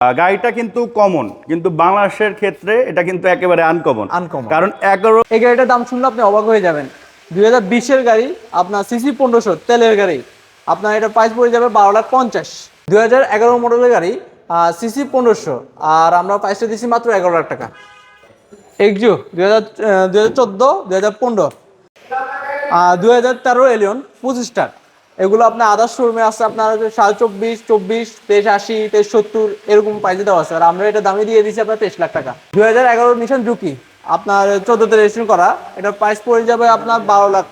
গাড়িটা কিন্তু কমন কিন্তু বাংলাদেশের ক্ষেত্রে এটা কিন্তু একেবারে আনকমন Uncommon। কারণ এগারো এই গাড়িটার দাম শুনলে আপনি অবাক হয়ে যাবেন। দুই হাজার বিশের গাড়ি আপনার সিসি পনেরোশো তেলের গাড়ি। আপনার এটা প্রাইস পড়ে যাবে বারো লাখ পঞ্চাশ। দুই হাজার এগারো মডেলের গাড়ি সিসি পনেরোশো আর আমরা প্রাইসটা দিচ্ছি মাত্র এগারো লাখ টাকা। এক্সিও দুই হাজার দুই হাজার চোদ্দ দুই হাজার পনেরো। দুই হাজার তেরো এলিয়ন পঁচিশ পঁচিশটার এগুলো আপনার আদার্স শোরুমে আছে আপনার সাড়ে চব্বিশ চব্বিশ, তেইশ আশি, তেইশ সত্তর, এরকম প্রাইসে দেওয়া আছে। আর আমরা এটা দামে দিয়ে দিচ্ছি আপনার তেইশ লাখ টাকা। দুই হাজার এগারো নিশান জুকি আপনার চোদ্দোতে রেজিস্ট্রেশন করা। এটা প্রাইস পড়ে যাবে আপনার বারো লাখ।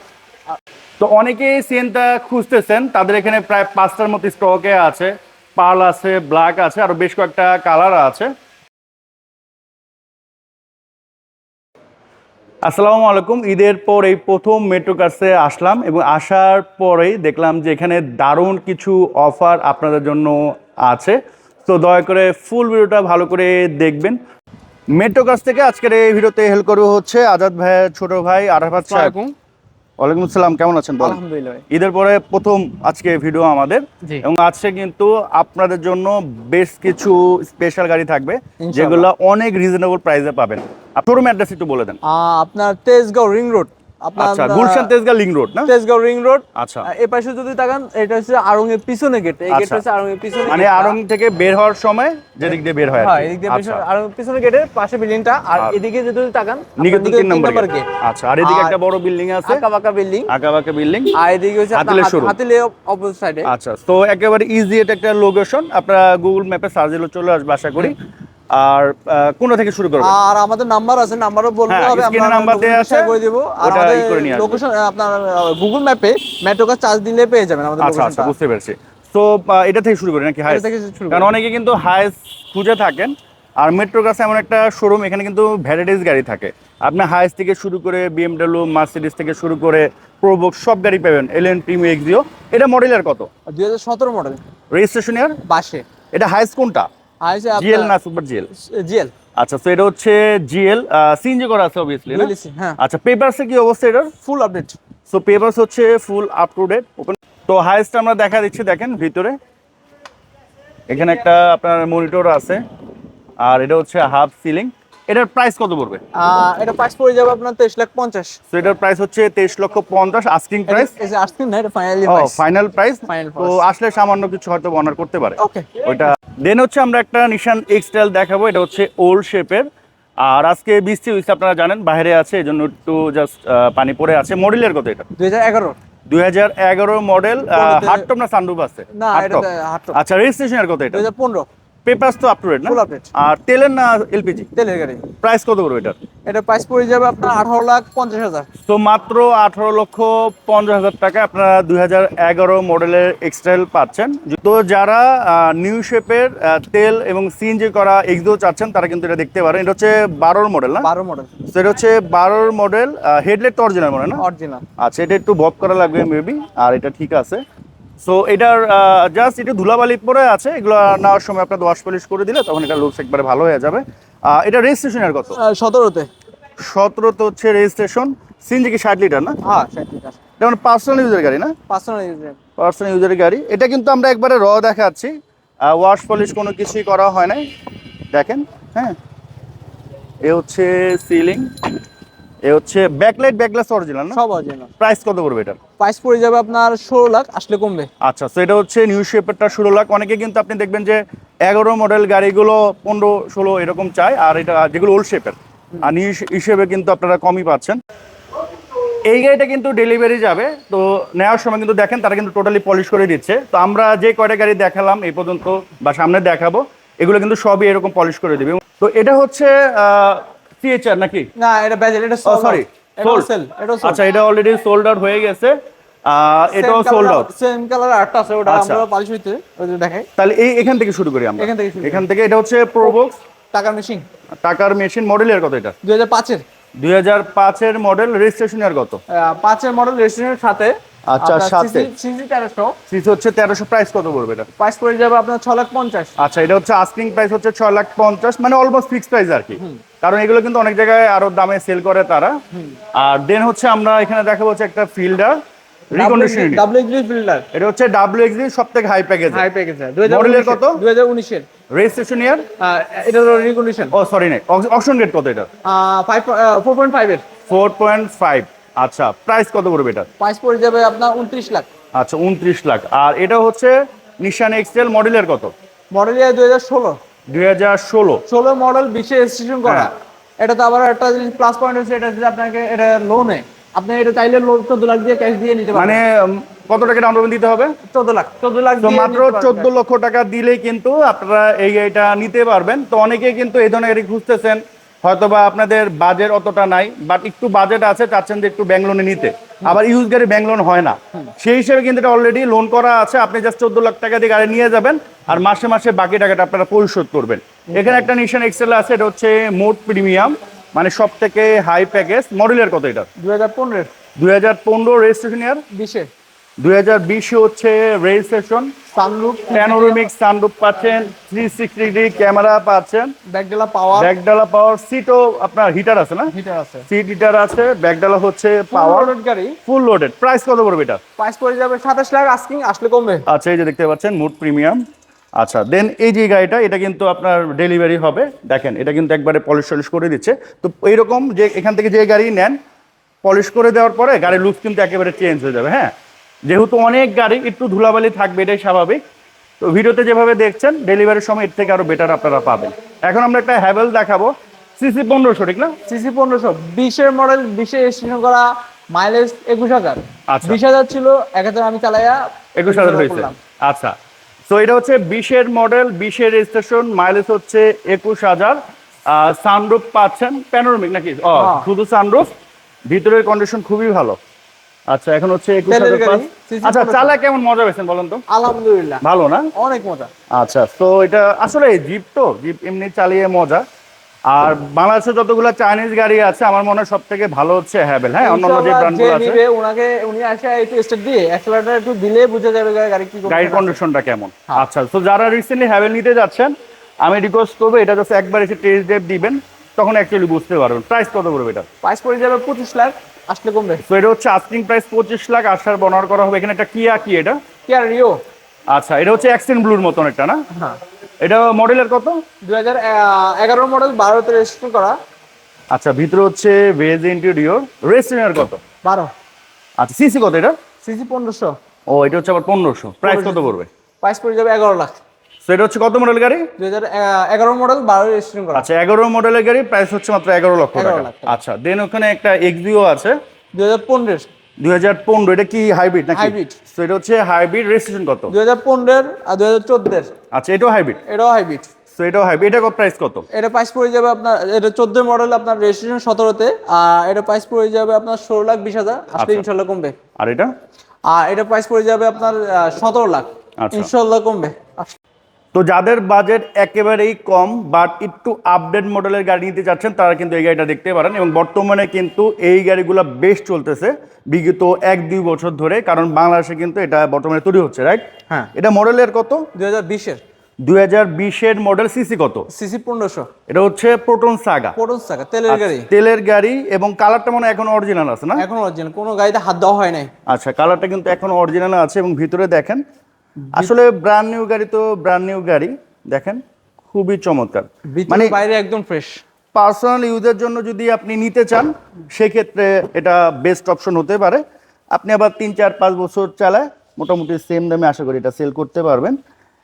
তো অনেকেই সিএনটা খুঁজতেছেন, তাদের এখানে প্রায় পাঁচটার মতো স্টকে আছে। পার্ল আছে ব্ল্যাক আছে, আরও বেশ কয়েকটা কালার আছে। আসসালামু আলাইকুম। ঈদের পর এই প্রথম মেট্রো কার্সে আসলাম এবং আসার পরেই দেখলাম যে এখানে দারুণ কিছু অফার আপনাদের জন্য আছে। তো দয়া করে ফুল ভিডিওটা ভালো করে দেখবেন। মেট্রো কাছ থেকে আজকের এই ভিডিওতে হেল্প করব হচ্ছে আজাদ ভাইয়ের ছোট ভাই আরাফাত ওয়ালাইকুম আসসালাম কেমন আছেন বলেন? আলহামদুলিল্লাহ ঈদের পরে প্রথম আজকে ভিডিও আমাদের এবং আজকে কিন্তু আপনাদের জন্য বেশ কিছু স্পেশাল গাড়ি থাকবে যেগুলো অনেক রিজনেবল প্রাইসে পাবেন। শোরুম অ্যাড্রেস একটু বলে দেন। আপনার তেজগাঁও রিং রোড আপনার আচ্ছা গুলশান তেজগা লিং রোড না? Tejgaon ring road. আচ্ছা। এই পাশে যদি তাকান এটা হচ্ছে আড়ং এর পিছনে গেট এই গেট। হচ্ছে আড়ং এর পিছনে মানে gate টা। থেকে বের হওয়ার সময় যেদিক দিয়ে বের হয় আর হ্যাঁ এদিক দিয়ে আড়ং পিছনে গেটের পাশে বিল্ডিংটা আর আর- এদিকে যদি তাকান নিকেতন তিন নম্বর গেট গেট আচ্ছা আর এদিকে একটা বড় বিল্ডিং আছে। বিল্ডিং বিল্ডিং আর এদিকে হচ্ছে হাতিলে অপোজিট সাইডে আচ্ছা তো একেবারে ইজি এটা একটা লোকেশন আপনারা গুগল ম্যাপে সার্চ দিলে চলে আসবে আশা করি। আর কোনটা থেকে শুরু করবেন? আর আমাদের নাম্বার আছে নাম্বারও বলব হ্যাঁ, হবে আমরা number দেয়া আছে, করে দিব। আর আমাদের। লোকেশন আপনার গুগল ম্যাপে মেট্রোকা চার্জ দিলে পেয়ে যাবেন আমাদের আচ্ছা আচ্ছা বুঝতে পেরেছি। তো এটা থেকে শুরু করি নাকি হাইস থেকে শুরু করি। কারণ অনেকে কিন্তু হাইস খুঁজে থাকেন। আর মেট্রো কাছে এমন একটা শোরুম এখানে কিন্তু ভ্যারাইটিস গাড়ি থাকে। আপনি হাইস থেকে শুরু করে বিএমডাব্লিউ মার্সিডিস থেকে শুরু করে প্রোবক সব গাড়ি পাবেন। এলএন প্রিমিও এক্সিও এটা মডেল মডেলের কত? দুই হাজার সতেরো মডেল রেজিস্ট্রেশন ইয়ার বাসে এটা হাইস কোনটা? জিএল না সুপার জিএল? জিএল। আচ্ছা তো এটা হচ্ছে জিএল সিএনজি করা আছে অবভিয়াসলি হ্যাঁ। আচ্ছা পেপারসে কি অবস্থা এটার? ফুল আপডেট সো পেপারস হচ্ছে full up to date open তো হাইস্ট আমরা দেখা দিচ্ছি দেখেন ভিতরে। এখানে একটা আপনার মনিটর আছে আর এটা হচ্ছে হাফ সিলিং এটার প্রাইস কত পড়বে? এটা প্রাইস পড়ে যাবে আপনার তেইশ লাখ পঞ্চাশ। তো এটার প্রাইস হচ্ছে তেইশ লক্ষ পঞ্চাশ আস্কিং প্রাইস আসছেন না এটা ফাইনালি প্রাইস তো আসলে সামান্য কিছু হয়তো অনার করতে পারে। ওকে ওইটা। দেন হচ্ছে আমরা একটা নিশান এক্সটাইল দেখাবো এটা হচ্ছে ওল্ড শেপের আর আজকে বৃষ্টি হয়েছে আপনারা জানেন বাইরে আছে এই জন্য একটু জাস্ট পানি পড়ে আছে। মডেলের কত এটা? দুই হাজার এগারো। দুই হাজার এগারো মডেল হার্ডটপ না সানরুফ আছে? আচ্ছা রেজিস্ট্রেশন এর কত এটা? পনেরো। পেপারস তো আপ টু ডেট না? Full update। আর তেলের না এলপিজি? তেলের গাড়ি। প্রাইস কত করবে এটা এটা প্রাইস পড়ে যাবে আপনার আঠারো লাখ পঞ্চাশ হাজার। তো মাত্র আঠারো লক্ষ পঞ্চাশ হাজার টাকা আপনারা দুই হাজার এগারো মডেলের এক্সটাইল পাচ্ছেন। তো যারা নিউ শেপের তেল এবং সিএনজি করা এক্সিও চাচ্ছেন তারা কিন্তু এটা দেখতে পারেন। এটা হচ্ছে বারোর মডেল না? বারো মডেল এটা হচ্ছে বারোর মডেল হেডলাইট তো অরিজিনাল মনে না? অরিজিনাল আচ্ছা এটা একটু বব করা লাগবে মেবি আর এটা ঠিক আছে। সো এটার জাস্ট একটু ধুলাবালি পরে আছে এগুলো নেওয়ার সময় আপনার ওয়াশ পলিশ করে দিলে তখন এটা লুকস একবারে ভালো হয়ে যাবে। এটা রেজিস্ট্রেশনের কত? সতেরোতে। সতেরোতে হচ্ছে রেজিস্ট্রেশন সিনজি কি ষাট লিটার না? হ্যাঁ ষাট লিটার। এটা মানে পার্সোনাল ইউজের গাড়ি না? পার্সোনাল ইউজার পার্সোনাল ইউজের গাড়ি। এটা কিন্তু আমরা একবারে র দেখাচ্ছি। ওয়াশ পলিশ কোনো কিছুই করা হয় নাই। দেখেন হ্যাঁ। এ হচ্ছে সিলিং এ হচ্ছে ব্যাকলাইট ব্যাকলাস অরিজিনাল না? সব অরিজিনাল প্রাইস কত করবে এটার? প্রাইস পড়ে যাবে আপনার ষোলো লাখ আসলে কমবে। আচ্ছা তো এটা হচ্ছে নিউ শেপেরটা ষোলো লাখ। অনেকে কিন্তু আপনি দেখবেন যে এগারো মডেল গাড়িগুলো পনেরো ষোলো এরকম চায় আর এটা যেগুলো ওল্ড শেপের আর নিউ হিসেবে কিন্তু আপনারা কমই পাচ্ছেন। এই গাড়িটা কিন্তু ডেলিভারি যাবে তো নেওয়ার সময় কিন্তু দেখেন তারা কিন্তু টোটালি পলিশ করে দিচ্ছে। তো আমরা যে কয়টা গাড়ি দেখালাম এই পর্যন্ত বা সামনে দেখাবো এগুলো কিন্তু সবই এরকম পলিশ করে দিবে। তো এটা হচ্ছে সিএচআর নাকি? না এটা ব্যাজেল এটা সরি এটা সেল এটা আচ্ছা এটা অলরেডি সোল্ড আউট হয়ে গেছে। এটাও সোল্ড আউট সেম কালার আটটা আছে ওটা আচ্ছা। আমরা পালিশ হইতে ওই দেখাই। তাহলে এই এখান থেকে শুরু করি আমরা। এখান থেকে এখান থেকে এটা হচ্ছে প্রোবক্স টাকার মেশিন টাকার মেশিন মডেলের কত এটা? দুই হাজার পাঁচের। দুই হাজার পাঁচের মডেল রেজিস্ট্রেশন এর কত? পাঁচের মডেল রেজিস্ট্রেশনের সাথে আচ্ছা, সাথে। সিসি তেরোশো। সিসি হচ্ছে তেরোশো প্রাইস কত পড়বে এটা? প্রাইস পড়ে যাবে আপনার লাখ আচ্ছা এটা হচ্ছে আস্কিং প্রাইস হচ্ছে লাখ মানে অলমোস্ট ফিক্স প্রাইস আর কি। কারণ এগুলো কিন্তু অনেক জায়গায় আরও দামে সেল করে তারা। আর দেন হচ্ছে আমরা এখানে দেখাবো হচ্ছে একটা Fielder recondition W H Fielder এটা হচ্ছে ডাব্লিউ এক্সি সব থেকে হাই প্যাকেজ হাই প্যাকেজ এর কত? দুই হাজার রেজিস্ট্রেশন ইয়ার এটা হলো রিকন্ডিশন ও সরি নাই। অপশন রেট কত এটা? ফাইভ ফোর পয়েন্ট ফাইভের ফোর পয়েন্ট ফাইভ আচ্ছা প্রাইস কত পড়বে এটা? প্রাইস পড়ে যাবে আপনার উনত্রিশ লাখ। আচ্ছা উনত্রিশ লাখ। আর এটা হচ্ছে নিশান এক্সেল মডেলের কত? মডেল ইয়ার দুই হাজার ষোলো। দুই হাজার ষোলো। ষোলো মডেল বিশে রেজিস্ট্রেশন করা। হ্যাঁ। এটা তো আবার একটা জিনিস প্লাস পয়েন্ট হচ্ছে এটা যদি আপনাকে এটা লোনে আপনি এটা চাইলে লোন চোদ্দ লাখ দিয়ে ক্যাশ দিয়ে নিতে মানে কত টাকা ডাউন পেমেন্ট দিতে হবে? চোদ্দ লাখ। চোদ্দ লাখ মাত্র চোদ্দ লক্ষ টাকা দিলেই কিন্তু আপনারা এই গাড়িটা নিতে পারবেন। তো অনেকেই কিন্তু এই ধরনের গাড়ি খুঁজতেছেন। হয়তোবা আপনাদের বাজেট অতটা নাই বাট একটু বাজেট আছে চাচ্ছেন যে একটু ব্যাংক লোনে নিতে। আবার ইউজ গাড়ি ব্যাংক লোন হয় না। সেই হিসেবে কিন্তু এটা অলরেডি লোন করা আছে আপনি জাস্ট চোদ্দ লাখ টাকা দিয়ে গাড়ি নিয়ে যাবেন আর মাসে মাসে বাকি টাকাটা আপনারা পরিশোধ করবেন। এখানে একটা নিশান এক্সেল আছে এটা হচ্ছে মোট প্রিমিয়াম মানে সব থেকে হাই প্যাকেজ মডেলের কত এটা? দুই হাজার পনেরো। দুই হাজার পনেরো রেজিস্ট্রেশন ইয়ার বিশে। দুই হাজার বিশে হচ্ছে রেজিস্ট্রেশন সানরুফ প্যানোরামিক সানরুফ পাচ্ছেন থ্রি সিক্সটি ডিগ্রি ক্যামেরা পাচ্ছেন। ব্যাকডেলা পাওয়ার ব্যাকডালা পাওয়ার সিটও আপনার হিটার আছে না? হিটার আছে। সিট হিটার আছে ব্যাকডালা হচ্ছে পাওয়ার পাওয়ার গাড়ি। ফুল লোডেড প্রাইস কত পড়বে এটা? প্রাইস পড়ে যাবে সাতাশ লাখ আস্কিং আসলে কমবে। আচ্ছা এই যে দেখতে পাচ্ছেন মুড প্রিমিয়াম আচ্ছা দেন এই যে গাড়িটা এটা কিন্তু আপনার ডেলিভারি হবে। দেখেন এটা কিন্তু একবারে পলিশ টলিশ করে দিচ্ছে। তো এইরকম যে এখান থেকে যে গাড়ি নেন পলিশ করে দেওয়ার পরে গাড়ির লুক কিন্তু একেবারে চেঞ্জ হয়ে যাবে হ্যাঁ? যেহেতু অনেক গাড়ি একটু ধুলাবালি থাকবে এটাই স্বাভাবিক। তো ভিডিওতে যেভাবে দেখছেন ডেলিভারির সময় এর থেকে আরও বেটার আপনারা পাবেন। এখন আমরা একটা হ্যাভেল দেখাবো। সিসি পনেরোশো ঠিক না? সিসি পনেরোশো বিশের মডেল বিশে রেজিস্ট্রেশন করা মাইলেজ একুশ হাজার। আচ্ছা। বিশ হাজার ছিল এক হাজার আমি চালাইয়া একুশ হাজার হয়েছে। আচ্ছা। তো এটা হচ্ছে বিশের মডেল বিশের রেজিস্ট্রেশন মাইলেজ হচ্ছে একুশ হাজার। সানরুফ পাচ্ছেন প্যানোরামিক নাকি? হ্যাঁ। শুধু সানরুফ ভিতরের কন্ডিশন খুবই ভালো। আচ্ছা এখন হচ্ছে গাড়ি, আচ্ছা চালা কেমন মজা পেয়েছেন বলেন তো? আলহামদুলিল্লাহ। ভালো না? অনেক মজা। আচ্ছা তো এটা আসলে জিপ তো জিপ এমনি চালিয়ে মজা। আর বাংলাদেশে যতগুলো চাইনিজ গাড়ি আছে আমার মনে হয় সব থেকে ভালো হচ্ছে হ্যাভেল হ্যাঁ অন্যান্য যে ইনশাআল্লাহ ব্র্যান্ডগুলো আছে। ওনাকে উনি আসে একটু স্টেট দিয়ে অ্যাক্সেলারেটর একটু দিলে বুঝে যাবে গাড়ি কি গাড়ির হবে। কন্ডিশনটা কেমন। হ্যাঁ। আচ্ছা তো যারা রিসেন্টলি হ্যাভেল নিতে যাচ্ছেন আমি রিকোয়েস্ট করব এটা জাস্ট একবার এসে টেস্ট ড্রাইভ দিবেন তখন অ্যাকচুয়ালি বুঝতে পারবেন। প্রাইস কত পড়বে এটা? প্রাইস পড়ে যাবে পঁচিশ লাখ। আসলে কমবে। তো এটা হচ্ছে আস্কিং প্রাইস পঁচিশ লাখ আসার বনার করা হবে। এখানে একটা কিয়া কি এটা? কি আর রিও আচ্ছা এটা হচ্ছে অ্যাক্সেন্ট ব্লুর মতন একটা না? হ্যাঁ। এটা মডেলের কত? দুই হাজার এগারো মডেল বারোতে রেজিস্ট্রেশন করা। আচ্ছা ভিতরে হচ্ছে ভেজ ইন্টেরিয়র রেস্টুরেন্টের কত? বারো। আচ্ছা সিসি কত এটা? সিসি পনেরোশো। ও এটা হচ্ছে আবার পনেরোশো। প্রাইস কত পড়বে? প্রাইস পড়ে যাবে এগারো লাখ। তো এটা হচ্ছে কত মডেল গাড়ি? দুই হাজার এগারো মডেল বারো রেজিস্ট্রেশন করা। আচ্ছা এগারো মডেলের গাড়ি প্রাইস হচ্ছে মাত্র এগারো লক্ষ 11 টাকা। আচ্ছা দেন ওখানে একটা এক্সিও আছে। দুই হাজার পনেরো। দুই হাজার পনেরো এটা কি হাইব্রিড নাকি? Hybrid। তো এটা হচ্ছে হাইব্রিড রেজিস্ট্রেশন কত? দুই হাজার পনেরোর আর দুই হাজার চোদ্দের আচ্ছা এটাও হাইব্রিড এটাও হাইব্রিড তো এটাও হাইব্রিড এটা প্রাইস কত? এটা প্রাইস পড়ে যাবে আপনার এটা চোদ্দ মডেল আপনার রেজিস্ট্রেশন সতেরোতে আর এটা প্রাইস পড়ে যাবে আপনার ষোলো লাখ বিশ হাজার। আসলে আচ্ছা। ইনশাল্লাহ কমবে। আর এটা? আর এটা প্রাইস পড়ে যাবে আপনার সতেরো লাখ। আচ্ছা। ইনশাল্লাহ কমবে। তো যাদের বাজেট একেবারেই কম বাট একটু আপডেট মডেলের গাড়ি নিতে চাচ্ছেন তারা কিন্তু এই গাড়িটা দেখতে পারেন। এবং বর্তমানে কিন্তু এই গাড়িগুলো বেশ চলতেছে বিগত এক দুই বছর ধরে কারণ বাংলাদেশে কিন্তু এটা বর্তমানে তৈরি হচ্ছে রাইট হ্যাঁ। এটা মডেলের কত? দুই হাজার বিশের। দুই হাজার বিশের মডেল সিসি কত? সিসি পনেরোশো। এটা হচ্ছে প্রোটন সাগা পটন টাকা তেলের গাড়ি। তেলের গাড়ি এবং কালারটা মনে এখন অরিজিনাল আছে না? এখন অরিজিনাল কোনো গাড়িতে হাত দেওয়া হয় নাই। আচ্ছা কালারটা কিন্তু এখন অরিজিনাল আছে এবং ভিতরে দেখেন আসলে ব্র্যান্ড নিউ গাড়ি তো ব্র্যান্ড নিউ গাড়ি দেখেন খুবই চমৎকার। মানে বাইরে একদম ফ্রেশ পার্সোনাল ইউজের জন্য যদি আপনি নিতে চান সেক্ষেত্রে এটা বেস্ট অপশন হতে পারে। আপনি আবার তিন চার পাঁচ বছর চালায় মোটামুটি সেম দামে আশা করি এটা সেল করতে পারবেন।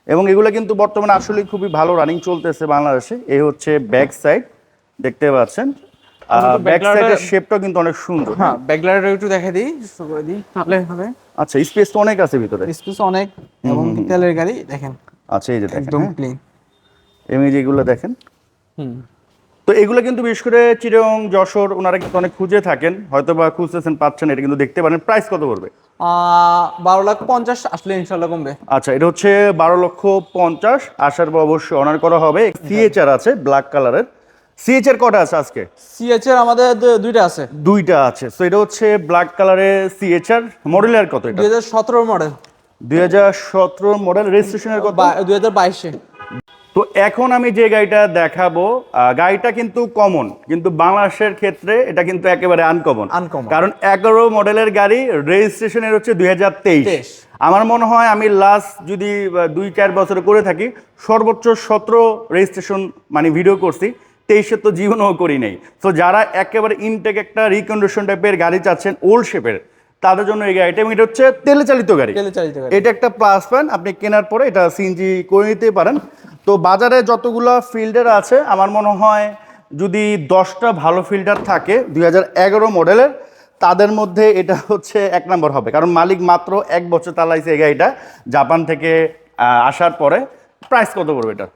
এবং এগুলো কিন্তু বর্তমানে আসলে খুবই ভালো রানিং চলতেছে বাংলাদেশে। এই হচ্ছে ব্যাক সাইড দেখতে পাচ্ছেন। তো ব্যাক সাইডের শেপটা কিন্তু অনেক সুন্দর। হ্যাঁ ব্যাকলাইটার একটু দেখা দিই তাহলে হবে আচ্ছা স্পেস তো অনেক আছে ভিতরে। স্পেস অনেক এবং তেলের গাড়ি দেখেন। আচ্ছা এই যে দেখেন একদম। ক্লিন এমনি যেগুলো দেখেন। হুম। তো এগুলো কিন্তু বিশেষ করে চিরং যশোর ওনারা কিন্তু অনেক খুঁজে থাকেন হয়তো বা খুঁজতেছেন পাচ্ছেন এটা কিন্তু দেখতে পারেন। প্রাইস কত পড়বে? বারো লাখ পঞ্চাশ আসলে ইনশাল্লাহ কমবে। আচ্ছা এটা হচ্ছে বারো লক্ষ পঞ্চাশ। আসার পর অবশ্যই অনার করা হবে। সিএচআর আছে ব্ল্যাক কালারের সিএচআর কটা আছে আজকে? সিএচ এর আমাদের দুইটা আছে। দুইটা আছে। তো এটা হচ্ছে ব্ল্যাক কালারের সিএচআর মডেলের কত এটা? দুই হাজার সতেরো মডেল দুই হাজার সতেরো মডেল রেজিস্ট্রেশনের কত? দুই হাজার বাইশে। তো এখন আমি যে গাড়িটা দেখাবো গাড়িটা কিন্তু কমন কিন্তু বাংলাদেশের ক্ষেত্রে এটা কিন্তু একেবারে আনকমন Uncommon। কারণ এগারো মডেলের গাড়ি রেজিস্ট্রেশনের হচ্ছে দুই হাজার তেইশ। আমার মনে হয় আমি লাস্ট যদি দুই চার বছর করে থাকি সর্বোচ্চ সতেরো রেজিস্ট্রেশন মানে ভিডিও করছি। তেইশে তো জীবনও করি নেই। তো যারা একেবারে ইনটেক একটা রিকন্ডিশন টাইপের গাড়ি চাচ্ছেন ওল্ড শেপের তাদের জন্য এই গাড়িটা এবং এটা হচ্ছে তেলে চালিত গাড়ি। তেলে চালিত গাড়ি। এটা একটা প্লাস পয়েন্ট আপনি কেনার পরে এটা সিএনজি করে নিতে পারেন। তো বাজারে যতগুলো ফিল্ডার আছে আমার মনে হয় যদি দশটা ভালো ফিল্টার থাকে দুই হাজার এগারো মডেলের তাদের মধ্যে এটা হচ্ছে এক নম্বর হবে। কারণ মালিক মাত্র এক বছর চালাইছে এই গাড়িটা জাপান থেকে আসার পরে। প্রাইস কত পড়বে এটা?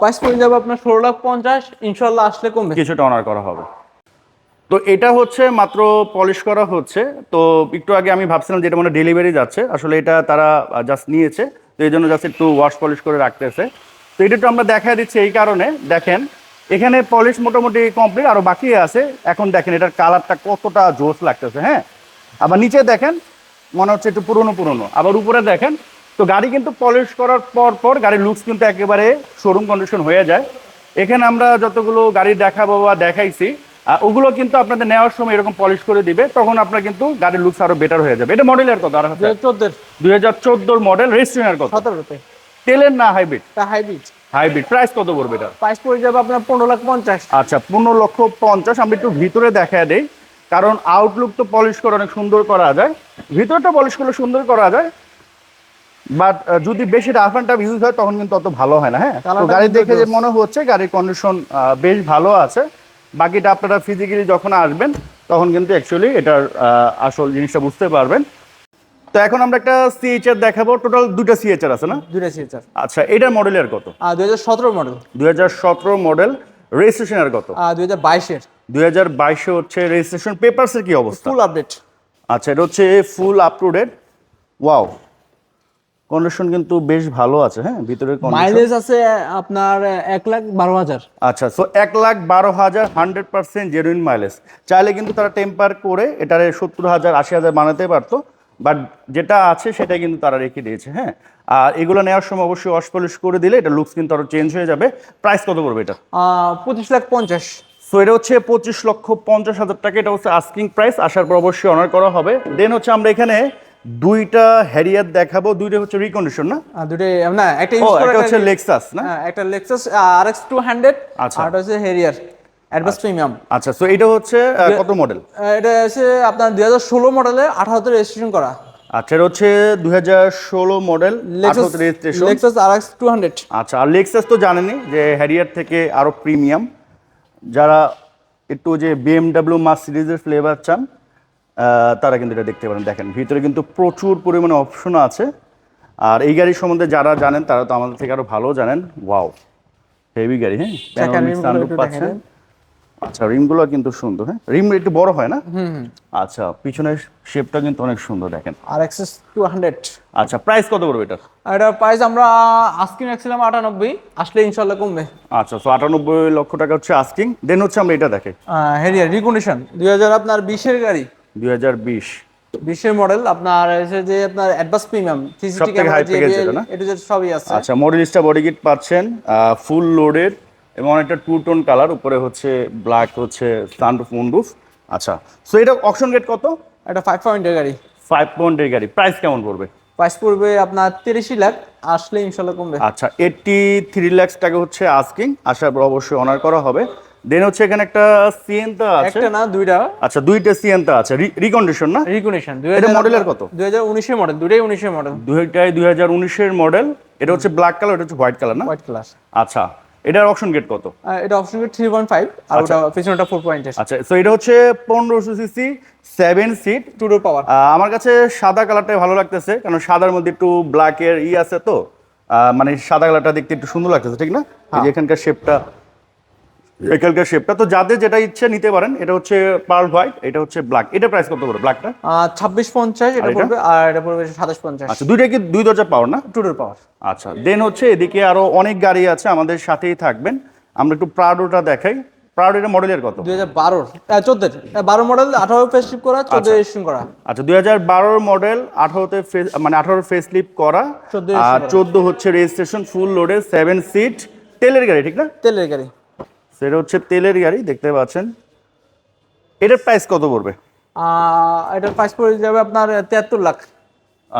প্রাইস পড়ে যাবে আপনার ষোলো লাখ পঞ্চাশ ইনশাল্লাহ আসলে কমবে। কিছুটা অনার করা হবে। তো এটা হচ্ছে মাত্র পলিশ করা হচ্ছে। তো একটু আগে আমি ভাবছিলাম যে এটা মনে ডেলিভারি যাচ্ছে। আসলে এটা তারা জাস্ট নিয়েছে। তো এই জন্য জাস্ট একটু ওয়াশ পলিশ করে রাখতেছে। তো এটা একটু আমরা দেখা দিচ্ছি এই কারণে। দেখেন এখানে পলিশ মোটামুটি কমপ্লিট আরও বাকি আছে। এখন দেখেন এটার কালারটা কতটা জোস লাগতেছে হ্যাঁ? আবার নিচে দেখেন মনে হচ্ছে একটু পুরনো পুরনো। আবার উপরে দেখেন তো গাড়ি কিন্তু পলিশ করার পর পর গাড়ির লুকস কিন্তু একেবারে শোরুম কন্ডিশন হয়ে যায়। এখানে আমরা যতগুলো গাড়ি দেখাবো বা দেখাইছি ওগুলো কিন্তু আপনাদের নেওয়ার সময় এরকম পলিশ করে দিবে তখন আপনার কিন্তু গাড়ির লুকস আরও বেটার হয়ে যাবে। এটা মডেলের কত আর চোদ্দের। দুই হাজার চোদ্দোর মডেল রেজিস্ট্রেশনের কত সতেরোতে তেলের না হাইব্রিড হাইব্রিড হাইব্রিড প্রাইস কত পড়বে এটা? প্রাইস পড়ে যাবে আপনার পনেরো লাখ পঞ্চাশ। আচ্ছা পনেরো লক্ষ পঞ্চাশ। আমি একটু ভিতরে দেখা দেই কারণ আউটলুক তো পলিশ করে অনেক সুন্দর করা যায়। ভিতরটা পলিশ করলে সুন্দর করা যায়। বাট যদি বেশি রাফ অ্যান্ড টাফ ইউজ হয় তখন কিন্তু অত ভালো হয় না হ্যাঁ? তো গাড়ি দেখে যে মনে হচ্ছে গাড়ির কন্ডিশন বেশ ভালো আছে। বাকিটা আপনারা ফিজিক্যালি যখন আসবেন তখন কিন্তু অ্যাকচুয়ালি এটার আসল জিনিসটা বুঝতে পারবেন। তো এখন আমরা একটা সিএইচআর দেখাবো। টোটাল দুটো সিএইচআর আছে না? দুইটা সিটার আচ্ছা এটার মডেলের কত? আর হাজার সতেরো মডেল দুই হাজার সতেরো মডেল রেজিস্ট্রেশনের কত? আর দুই হাজার বাইশের। দুই হাজার বাইশে হচ্ছে রেজিস্ট্রেশন পেপারসের কি অবস্থা? ফুল আপডেট আচ্ছা এটা হচ্ছে full up to date wow condition কিন্তু বেশ ভালো আছে হ্যাঁ? ভিতরের condition। মাইলেজ আছে আপনার এক লাখ বারো হাজার। আচ্ছা সো এক লাখ বারো হাজার হান্ড্রেড পার্সেন্ট জেনুইন মাইলেজ চাইলে কিন্তু তারা টেম্পার করে এটারে সত্তর হাজার আশি হাজার বানাতে পারতো বাট যেটা আছে সেটা কিন্তু তারা রেখে দিয়েছে হ্যাঁ? আর এগুলো নেওয়ার সময় অবশ্যই ওয়াশ পলিশ করে দিলে এটা লুকস কিন্তু আরও চেঞ্জ হয়ে যাবে। প্রাইস কত পড়বে এটা? পঁচিশ লাখ পঞ্চাশ। সো এটা হচ্ছে পঁচিশ লক্ষ পঞ্চাশ হাজার টাকা এটা হচ্ছে আস্কিং প্রাইস আসার পর অবশ্যই অনার করা হবে। দেন হচ্ছে আমরা এখানে দুইটা হ্যারিয়ার দেখাবো দুইটা হচ্ছে রিকন্ডিশন না? দুটোই না একটা ইউজ করে একটা হচ্ছে লেক্সাস না? হ্যাঁ, একটা Lexus R X two hundred আচ্ছা। আর হচ্ছে হেরিয়ার অ্যাডভান্স প্রিমিয়াম আচ্ছা সো এটা হচ্ছে কত মডেল এটা হচ্ছে আপনার দুই হাজার ষোলো মডেলে আঠারোতে রেজিস্ট্রেশন করা। আচ্ছা এটা হচ্ছে দুই হাজার ষোলো model registration Lexus R X two hundred আচ্ছা আর লেক্সাস তো জানেনই যে হ্যারিয়ার থেকে আরও প্রিমিয়াম যারা একটু যে বিএমডাব্লিউ মাস সিরিজের ফ্লেভার চান তারা কিন্তু এটা দেখতে পারেন। দেখেন ভিতরে কিন্তু প্রচুর পরিমাণে অপশন আছে। আর এই গাড়ি সম্বন্ধে যারা জানেন তারা তো আমাদের থেকে আরও ভালো জানেন। ওয়াও হেভি গাড়ি হ্যাঁ? পাচ্ছেন। আচ্ছা রিমগুলো কিন্তু সুন্দর হ্যাঁ? রিম একটু বড় হয় না? আচ্ছা পিছনের শেপটা কিন্তু অনেক সুন্দর দেখেন। আর এক্সএস টু হান্ড্রেড আচ্ছা প্রাইস কত পড়বে এটা এটার প্রাইস আমরা আস্কিং রাখছিলাম আটানব্বই আসলে ইনশাল্লাহ কমবে। আচ্ছা সো আটানব্বই লক্ষ টাকা হচ্ছে আস্কিং দেন হচ্ছে আমরা এটা দেখে। হ্যাঁ রিকন্ডিশন দুই হাজার আপনার বিশের গাড়ি। দুই হাজার বিশ। বিশের মডেল আপনার এসে যে আপনার অ্যাডভান্স প্রিমিয়াম সবথেকে CCT camera high package JBL এটা না? এটু সবই আছে। আচ্ছা মডেলিস্টা বডি কিট পাচ্ছেন ফুল লোডেড এবং অনেকটা টু টোন কালার উপরে হচ্ছে ব্ল্যাক হচ্ছে সানরুফ মুনরুফ আচ্ছা সো এটা অকশন গেট কত? এটা ফাইভ পয়েন্টের গাড়ি। ফাইভ পয়েন্টের গাড়ি। প্রাইস কেমন পড়বে? প্রাইস পড়বে আপনার লাখ আসলে ইনশাল্লাহ কমবে। আচ্ছা এইটটি থ্রি ল্যাক্স টাকা হচ্ছে আস্কিং আসার পর অবশ্যই অনার করা হবে। দেন হচ্ছে এখানে একটা সিএনতা আছে। একটা না দুইটা। আচ্ছা দুইটা সিএনতা আছে। রিকন্ডিশন না? রিকন্ডিশন এটা মডেলের কত? দুই হাজার উনিশের মডেল দুইটাই উনিশের মডেল দুইটাই দুই হাজার উনিশের মডেল এটা হচ্ছে ব্ল্যাক কালার এটা হচ্ছে হোয়াইট কালার না? হোয়াইট কালার আচ্ছা এটার অপশন গেট কত? এটা অপশন পয়েন্ট ফাইভ আর ওটা পিছনটা ফোর পয়েন্টের আচ্ছা সো এটা হচ্ছে পনেরোশো CC seven seat two door power আমার কাছে সাদা কালারটাই ভালো লাগতেছে কারণ সাদার মধ্যে একটু ব্ল্যাক এর ই আছে তো। আহ, মানে সাদা কালারটা দেখতে একটু সুন্দর লাগতেছে ঠিক না? এই যে এখানকার শেপটা এখানকার শেপটা তো যাদের যেটা ইচ্ছে নিতে পারেন এটা হচ্ছে পার্ল হোয়াইট এটা হচ্ছে ব্ল্যাক এটা প্রাইস কত করে ব্ল্যাকটা ছাব্বিশ পঞ্চাশ এটা পড়বে আর এটা পড়বে সাতাশ পঞ্চাশ। আচ্ছা দুইটা কি দুই দরজা পাওয়ার না? টু ডোর পাওয়ার আচ্ছা দেন হচ্ছে এদিকে আরও অনেক গাড়ি আছে আমাদের সাথেই থাকবেন। আমরা একটু প্রাডোটা দেখাই। প্রাডোটা মডেলের কত? দুই হাজার বারোর চোদ্দের। বারো মডেল আঠারো ফেস্টিভ করা চোদ্দ রেজিস্ট্রেশন করা। আচ্ছা দুই হাজার বারোর মডেল আঠারোতে মানে আঠারো ফেস লিপ করা 14 আর। চোদ্দ হচ্ছে রেজিস্ট্রেশন ফুল লোডে সেভেন সিট তেলের গাড়ি ঠিক না? তেলের গাড়ি। সেটা হচ্ছে তেলের গাড়ি দেখতে পাচ্ছেন। এটার প্রাইস কত পড়বে? এটার প্রাইস পড়ে যাবে আপনার তিয়াত্তর লাখ।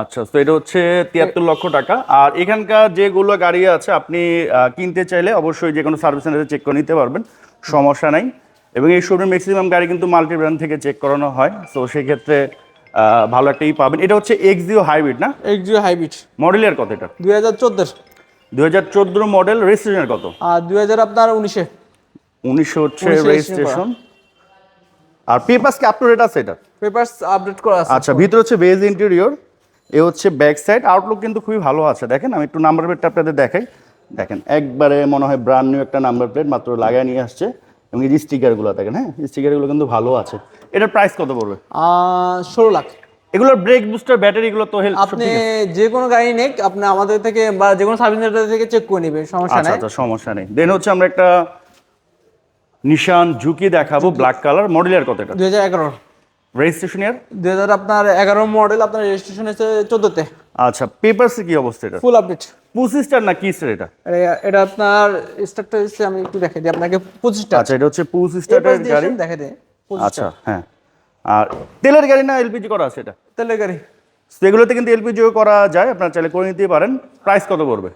আচ্ছা তো এটা হচ্ছে তিয়াত্তর লক্ষ টাকা। আর এখানকার যেগুলো গাড়ি আছে আপনি কিনতে চাইলে অবশ্যই যে কোনো সার্ভিস সেন্টারে চেক করে নিতে পারবেন সমস্যা নাই। এবং এই শোরুমের ম্যাক্সিমাম গাড়ি কিন্তু মাল্টি ব্র্যান্ড থেকে চেক করানো হয় তো সেক্ষেত্রে ভালো একটাই পাবেন। এটা হচ্ছে এক্সিও হাইব্রিড না? এক্সিও হাইব্রিড মডেলের কত এটা? দুই হাজার চোদ্দোর। দু হাজার চোদ্দ মডেল রেজিস্ট্রেশনের কত? দুই হাজার আপনার উনিশে। উনিশশো হচ্ছে রেজিস্ট্রেশন আর পেপার্স কি আপ টু ডেট আছে এটা? পেপারস আপডেট করা আছে। আচ্ছা ভিতরে হচ্ছে বেজ ইন্টেরিয়র এ হচ্ছে ব্যাক সাইড আউটলুক কিন্তু খুবই ভালো আছে। দেখেন আমি একটু নাম্বার প্লেটটা আপনাদের দেখাই। দেখেন একবারে মনে হয় ব্র্যান্ড নিউ একটা নাম্বার প্লেট মাত্র লাগায় নিয়ে আসছে। এবং এই স্টিকারগুলো দেখেন হ্যাঁ? স্টিকারগুলো কিন্তু ভালো আছে। এটার প্রাইস কত পড়বে? ষোলো লাখ। এগুলোর ব্রেক বুস্টার ব্যাটারিগুলো তো হেল্প আপনি যে কোনো গাড়ি নেক আপনি আমাদের থেকে বা যে কোনো সার্ভিস সেন্টার থেকে চেক করে নেবেন সমস্যা আচ্ছা নাই। আচ্ছা সমস্যা নেই। দেন হচ্ছে আমরা একটা নিশান ঝুঁকি দেখাবো ব্ল্যাক কালার মডেলের কত এটা দুই হাজার এগারো। রেজিস্ট্রেশন ইয়ার দুই হাজার আপনার এগারো মডেল আপনার রেজিস্ট্রেশন হচ্ছে চোদ্দোতে। আচ্ছা পেপারসে কি অবস্থা এটা? ফুল আপডেট পঁচিশটার না কি স্টার এটা? এটা আপনার স্টার্টটা হচ্ছে আমি একটু দেখাই দিই আপনাকে পঁচিশটা। আচ্ছা এটা হচ্ছে পঁচিশ স্টারের গাড়ি। দেখে দিই আচ্ছা হ্যাঁ। আর তেলের গাড়ি না এলপিজি করা আছে এটা? তেলের গাড়ি। তো এগুলোতে কিন্তু এলপিজিও করা যায় আপনারা চাইলে করে নিতে পারেন। প্রাইস কত পড়বে?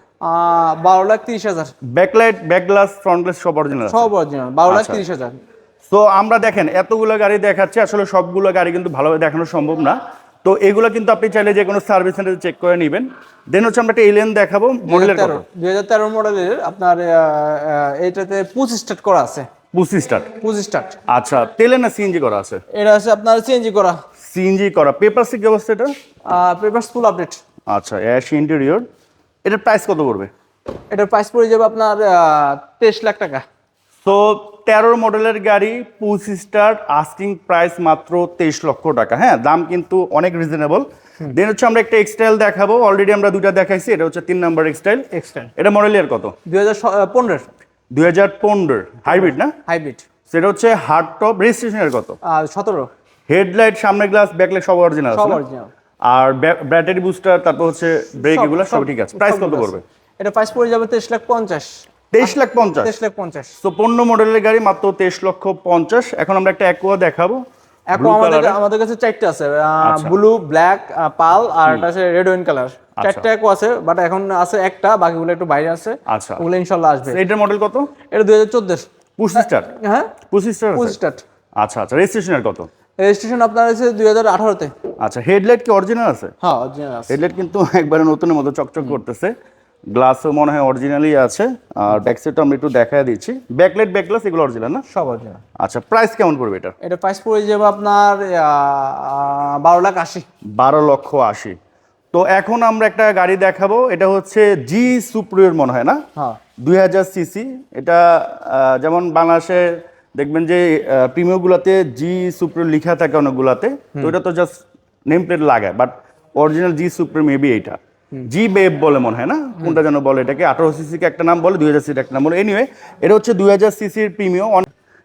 বারো লাখ তিরিশ হাজার। Backlight back glass front glass সব অরিজিনাল সব অরিজিনাল বারো লাখ আচ্ছা। তিরিশ হাজার। তো আমরা দেখেন এতগুলো গাড়ি দেখাচ্ছি আসলে সবগুলো গাড়ি কিন্তু ভালোভাবে দেখানো সম্ভব না। তো এগুলো কিন্তু আপনি চাইলে যে কোনো সার্ভিস সেন্টারে চেক করে নেবেন। দেন হচ্ছে আমরা একটা এলিয়ান দেখাবো মডেলের কত তেরো দুই হাজার তেরো মডেলের আপনার এইটাতে পঁচিশ স্টার্ট করা আছে। পঁচিশ স্টার পঁচিশ স্টার্ট আচ্ছা তেলে না সিএনজি করা আছে? এটা আছে আপনার সিএনজি করা। সিএনজি করা পেপার কি অবস্থা এটা? পেপারস ফুল আপডেট আচ্ছা অ্যাশ ইন্টেরিয়র এটার প্রাইস কত পড়বে? এটার প্রাইস পড়ে যাবে আপনার তেইশ লাখ টাকা। তো তেরো মডেলের গাড়ি পঁচিশ স্টার আস্কিং প্রাইস মাত্র তেইশ লক্ষ টাকা। হ্যাঁ দাম কিন্তু অনেক রিজনেবল দেন হচ্ছে আমরা একটা এক্সটাইল দেখাবো। অলরেডি আমরা দুটা দেখাইছি। এটা হচ্ছে তিন নাম্বার এক্সটাইল এক্সটাইল এটা মডেল ইয়ার কত? দুই হাজার পনেরো দুই হাজার পনেরো হাইব্রিড না? হাইব্রিড সেটা হচ্ছে হার্ড টপ রেজিস্ট্রেশনের কত সতেরো। হেডলাইট সামনে গ্লাস ব্যাকলাইট সব অরিজিনাল সব অরিজিনাল আর ব্যাটারি বুস্টার তারপর হচ্ছে ব্রেক এগুলো সব ঠিক আছে। প্রাইস কত পড়বে? এটা প্রাইস পড়ে যাবে তেইশ লাখ পঞ্চাশ। তেইশ লাখ পঞ্চাশ। তেইশ লাখ পঞ্চাশ। তো পণ্য মডেলের গাড়ি মাত্র তেইশ লক্ষ পঞ্চাশ। এখন আমরা একটা অ্যাকোয়া দেখাবো। এখন আমাদের আমাদের কাছে চারটে আছে। ব্লু ব্ল্যাক পাল আর এটা আছে রেড ওয়াইন কালার চারটে একো আছে বাট এখন আছে একটা বাকিগুলো একটু বাইরে আছে। আচ্ছা। ওগুলো ইনশাল্লাহ আসবে। এইটার মডেল কত? এটা দুই হাজার চোদ্দোর। পঁচিশ স্টার হ্যাঁ? পঁচিশ স্টার পঁচিশ স্টার্ট আচ্ছা আচ্ছা। রেজিস্ট্রেশনের কত? রেজিস্ট্রেশন আপনার আছে দুই হাজার আঠারোতে। আচ্ছা হেডলাইট কি অরিজিনাল আছে? হ্যাঁ অরিজিনাল আছে। হেডলাইট কিন্তু একবারে নতুনের মতো চকচক করতেছে। গ্লাসও মনে হয় অরিজিনালি আছে। আর ব্যাক সাইডটা আমরা একটু দেখা দিচ্ছি। ব্যাকলাইট ব্যাক গ্লাস এগুলো অরিজিনাল না? সব অরিজিনাল আচ্ছা প্রাইস কেমন পড়বে এটা? এটা প্রাইস পড়ে যাবে আপনার বারো লাখ আশি। বারো লক্ষ আশি। তো এখন আমরা একটা গাড়ি দেখাবো। এটা হচ্ছে জি সুপ্রিয়র মনে হয় না? হ্যাঁ। দুই হাজার সিসি। এটা যেমন বাংলাদেশে দেখবেন যে প্রিমিয়গুলোতে জি সুপ্রিয়র লেখা থাকে অনেকগুলাতে তো এটা তো জাস্ট নেম প্লেট লাগায় but original G superior maybe এইটা। জি বেব বলে মনে হয় না? কোনটা যেন বলে এটাকে? আঠারো সিসিকে একটা নাম বলে দুই হাজার সিসির একটা নাম বলে। এনিওয়ে এটা হচ্ছে দুই হাজার সিসির প্রিমিয়ম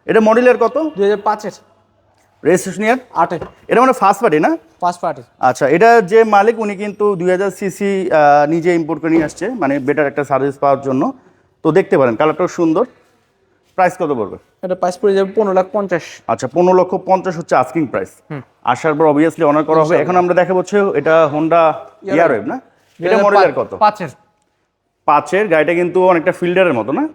এটা মডেলের কত? দুই হাজার পাঁচের। রেজিস্ট্রেশন ইয়ার আটে। এটা মানে ফার্স্ট পার্টি না? পাঁচ পার্টি আচ্ছা এটা যে মালিক উনি কিন্তু দুই হাজার সিসি নিজে ইম্পোর্ট করে নিয়ে আসছে মানে বেটার একটা সার্ভিস পাওয়ার জন্য। তো দেখতে পারেন কালারটাও সুন্দর। প্রাইস কত পড়বে? এটা প্রাইস পড়ে যাবে পনেরো লাখ পঞ্চাশ। আচ্ছা পনেরো লক্ষ পঞ্চাশ হচ্ছে আস্কিং প্রাইস আসার পর অবভিয়াসলি অনার করা হবে। এখন আমরা দেখা হচ্ছে এটা হোন্ডা ইয়ারওয়েভ না? এটা মডেলের কত? পাঁচের। পাঁচের গাড়িটা কিন্তু অনেকটা ফিল্ডারের মতো না?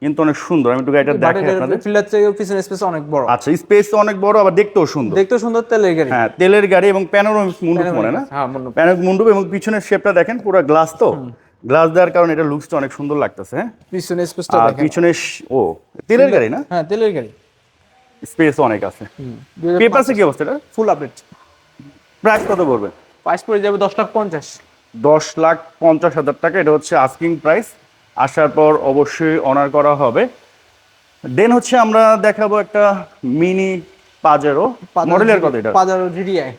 কিন্তু অনেক সুন্দর। আমি একটু গাড়িটা দেখাই আপনাদের। ফিল্ডার থেকে পিছনে স্পেস অনেক বড়। আচ্ছা স্পেস তো অনেক বড় আবার দেখতেও সুন্দর। দেখতে সুন্দর তেলের গাড়ি। হ্যাঁ তেলের গাড়ি এবং প্যানোরামিক মুন্ডুপ মনে না? হ্যাঁ প্যানোরামিক মুন্ডুপ এবং পিছনের শেপটা দেখেন পুরো গ্লাস তো। গ্লাস দেওয়ার কারণে এটা লুকসটা অনেক সুন্দর লাগতেছে হ্যাঁ? পিছনে স্পেসটা দেখেন। পিছনে শ- ও তেলের গাড়ি না? হ্যাঁ তেলের গাড়ি। স্পেস অনেক আছে। পেপারসে কি অবস্থা এটা? ফুল আপডেট প্রাইস কত পড়বে? প্রাইস পড়ে যাবে দশ লাখ পঞ্চাশ। দশ লাখ পঞ্চাশ হাজার টাকা এটা হচ্ছে আস্কিং প্রাইস আসার পর অবশ্যই অনার করা হবে। দেন হচ্ছে আমরা দেখাবো একটা মিনি পাজেরো মডেলের কত এটা? পাজারো জিডিআই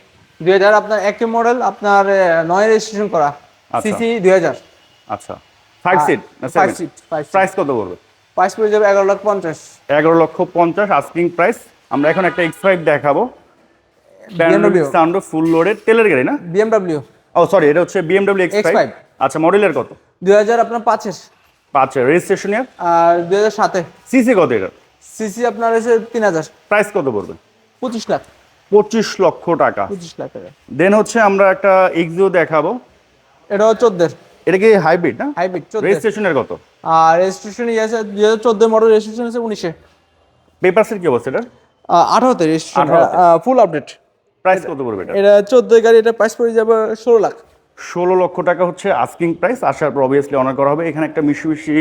দুই হাজার আপনার একটি মডেল আপনার নয় রেজিস্ট্রেশন করা। আচ্ছা। সিসি দুই হাজার। আচ্ছা। Five seat five seat price কত পড়বে? প্রাইস পড়ে যাবে এগারো লাখ পঞ্চাশ। এগারো লক্ষ পঞ্চাশ আস্কিং প্রাইস আমরা এখন একটা এক্স ফাইভ দেখাবো সাউন্ড ফুল লোডেড তেলের গাড়ি না? বিএমডাব্লিউ ও সরি এটা হচ্ছে বিএমডব্লিউ এক্স ফাইভ আচ্ছা মডেলের কত? দুই হাজার আপনার পাঁচের। পাঁচের রেজিস্ট্রেশন ইয়ার আর দুই হাজার সাতে সিসি কত এটা সিসি আপনার এসে তিন হাজার। প্রাইস কত পড়বে? পঁচিশ লাখ। পঁচিশ লক্ষ টাকা। পঁচিশ লাখ টাকা। দেন হচ্ছে আমরা একটা এক্সিও দেখাবো। এটাও চোদ্দের। এটা কি হাইব্রিড না? হাইব্রিড রেজিস্ট্রেশনের কত? আর রেজিস্ট্রেশন ইয়ে আছে দুই হাজার চোদ্দ মডেল রেজিস্ট্রেশন আছে উনিশে। পেপারসের কি অবস্থা এটা আঠারোতে রেজিস্ট্রেশন ফুল আপডেট প্রাইস কত পড়বে এটা এটা চোদ্দ গাড়ি এটা প্রাইস পড়ে যাবে ষোলো লাখ। ষোলো লক্ষ টাকা হচ্ছে আস্কিং প্রাইস আসার পর অবভিয়াসলি অনার করা হবে। এখানে একটা মিশি মিশি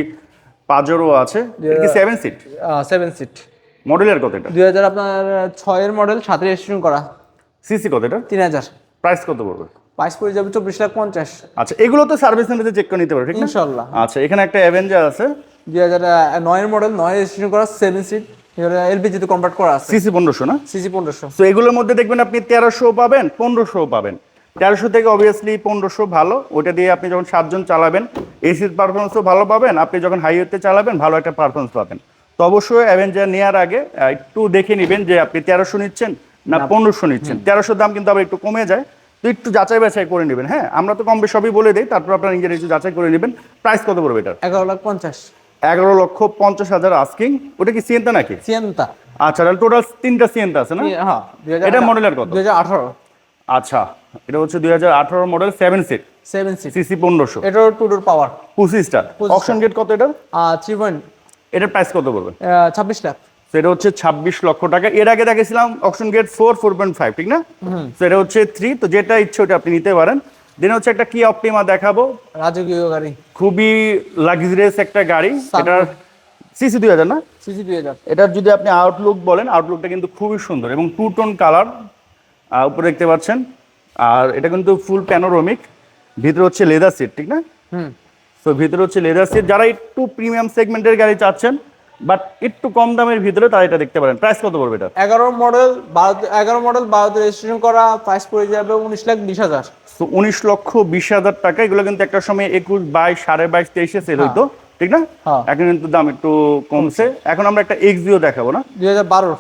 পাজরও আছে সেভেন সিট সেভেন সিট মডেলের কত এটা? দুই হাজার আপনার ছয়ের মডেল সাথে রেজিস্ট্রেশন করা। সিসি কত এটা? তিন হাজার। প্রাইস কত পড়বে? প্রাইস পড়ে যাবে চব্বিশ লাখ পঞ্চাশ। আচ্ছা এগুলো তো সার্ভিস সেন্টারে চেক করে নিতে পারো ঠিক না? ইনশাল্লাহ আচ্ছা এখানে একটা অ্যাভেঞ্জার আছে। দুই হাজার নয়ের মডেল নয় রেজিস্ট্রেশন করা সেভেন সিট এলপিজিতে কনভার্ট করা আছে। সিসি পনেরোশো না? সিসি পনেরোশো। তো এগুলোর মধ্যে দেখবেন আপনি তেরোশো পাবেন পনেরোশো পাবেন। তেরোশো থেকে অবভিয়াসলি পনেরোশো ভালো ওটা দিয়ে আপনি যখন সাতজন চালাবেন এসির পারফরমেন্সও ভালো পাবেন আপনি যখন হাইওয়েতে চালাবেন ভালো একটা পারফরমেন্স পাবেন। তো অবশ্যই অ্যাভেঞ্জার নেওয়ার আগে একটু দেখে নেবেন যে আপনি তেরোশো নিচ্ছেন না। পনেরোশো নিচ্ছেন। তেরোশোর দাম কিন্তু আবার একটু কমে যায় তো একটু যাচাই বাছাই করে নেবেন হ্যাঁ? আমরা তো কম বেশি সবই বলে দিই তারপর আপনার নিজের একটু যাচাই করে নেবেন। প্রাইস কত পড়বে এটার? এগারো লাখ পঞ্চাশ। এগারো লক্ষ পঞ্চাশ হাজার আস্কিং ওটা কি সিএনটা নাকি? সিয়েন্তা আচ্ছা তাহলে টোটাল তিনটা সিএনটা আছে না? হ্যাঁ এটা মডেলের কত? দুই হাজার আঠারো। আচ্ছা এটা হচ্ছে দুই হাজার আঠারো model seven seat seven seat CC পনেরোশো। এটা টু ডোর পাওয়ার পঁচিশ স্টার অপশন গেট কত এটা থ্রি পয়েন্ট এটার প্রাইস কত পড়বে? ছাব্বিশ লাখ। সেটা হচ্ছে ছাব্বিশ লক্ষ টাকা। এর আগে দেখেছিলাম option gate four four point five ঠিক না? সেটা হচ্ছে থ্রি তো যেটা ইচ্ছে ওটা আপনি নিতে পারেন। দেন হচ্ছে একটা কি অপটিমা দেখাবো? রাজকীয় গাড়ি। খুবই লাক্সারিয়াস একটা গাড়ি। এটার সিসি দুই হাজার না? সিসি দুই হাজার। এটার যদি আপনি আউটলুক বলেন আউটলুকটা কিন্তু খুবই সুন্দর এবং টু টোন কালার উপরে দেখতে পাচ্ছেন। আর এটা কিন্তু ফুল প্যানোরমিক ভিতরে হচ্ছে লেদার সিট ঠিক না? হুম। তো ভিতরে হচ্ছে লেদার সিট যারা একটু প্রিমিয়াম সেগমেন্টের গাড়ি চাচ্ছেন বাট একটু কম দামের ভিতরে তারা এটা দেখতে পারেন। প্রাইস কত পড়বে এটা? এগারো মডেল বারো এগারো মডেল বারোতে রেজিস্ট্রেশন করা প্রাইস পড়ে যাবে উনিশ লাখ বিশ হাজার। তো উনিশ লক্ষ বিশ হাজার টাকা এগুলো কিন্তু একটা সময় একুশ বাইশ সাড়ে বাইশ তেইশে সেল হইতো ঠিক না? হ্যাঁ। এখন কিন্তু দাম একটু কমছে। এখন আমরা একটা এক্সিও দেখাবো না? দুই হাজার বারোর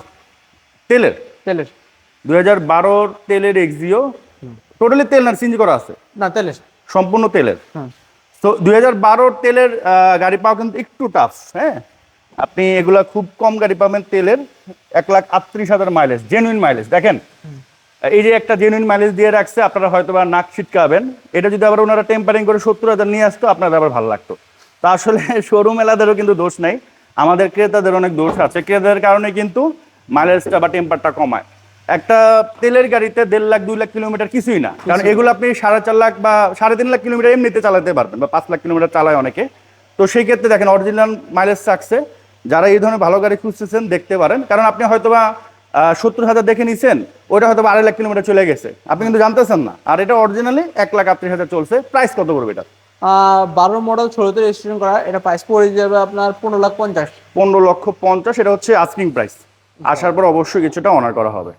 তেলের? তেলের। দুই হাজার বারোর তেলের এক্সিও টোটালি তেল না সিঞ্জ করা আছে? না তেলের। সম্পূর্ণ তেলের? হুম তো দুই হাজার বারোর তেলের গাড়ি পাওয়া কিন্তু একটু টাফ হ্যাঁ? আপনি এগুলা খুব কম গাড়ি পাবেন তেলের এক লাখ আটত্রিশ হাজার মাইলেজ জেনুইন মাইলেজ দেখেন? এই যে একটা জেনুইন মাইলেজ দিয়ে রাখছে আপনারা হয়তো বা নাক ছিটকাবেন। এটা যদি আবার ওনারা টেম্পারিং করে সত্তর হাজার নিয়ে আসতো আপনাদের আবার ভালো লাগতো। তা আসলে শোরুম এলাদেরও কিন্তু দোষ নাই। আমাদের ক্রেতাদের অনেক দোষ আছে। ক্রেতাদের কারণে কিন্তু মাইলেজটা বা টেম্পারটা কমায়। একটা তেলের গাড়িতে দেড় লাখ দুই লাখ কিলোমিটার কিছুই না। কারণ এগুলো আপনি সাড়ে চার লাখ বা সাড়ে তিন লাখ কিলোমিটার এমনিতে চালাতে পারবেন বা পাঁচ লাখ কিলোমিটার চালায় অনেকে। তো সেই ক্ষেত্রে দেখেন অরিজিনাল মাইলেজ থাকছে। যারা এই ধরনের ভালো গাড়ি খুঁজতেছেন দেখতে পারেন। কারণ আপনি হয়তোবা সত্তর হাজার দেখে নিছেন ওইটা হয়তো আড়াই লাখ কিলোমিটার চলে গেছে। আপনি কিন্তু জানতেছেন না। আর এটা অরিজিনালি এক লাখ আটত্রিশ হাজার চলছে। প্রাইস কত পড়বে এটা? বারো মডেল ষোলোতে রেজিস্ট্রেশন করা। এটা প্রাইস পড়ে যাবে আপনার পনেরো লাখ পঞ্চাশ। পনেরো লক্ষ পঞ্চাশ এটা হচ্ছে আস্কিং প্রাইস আসার পর অবশ্যই কিছুটা অনার করা হবে।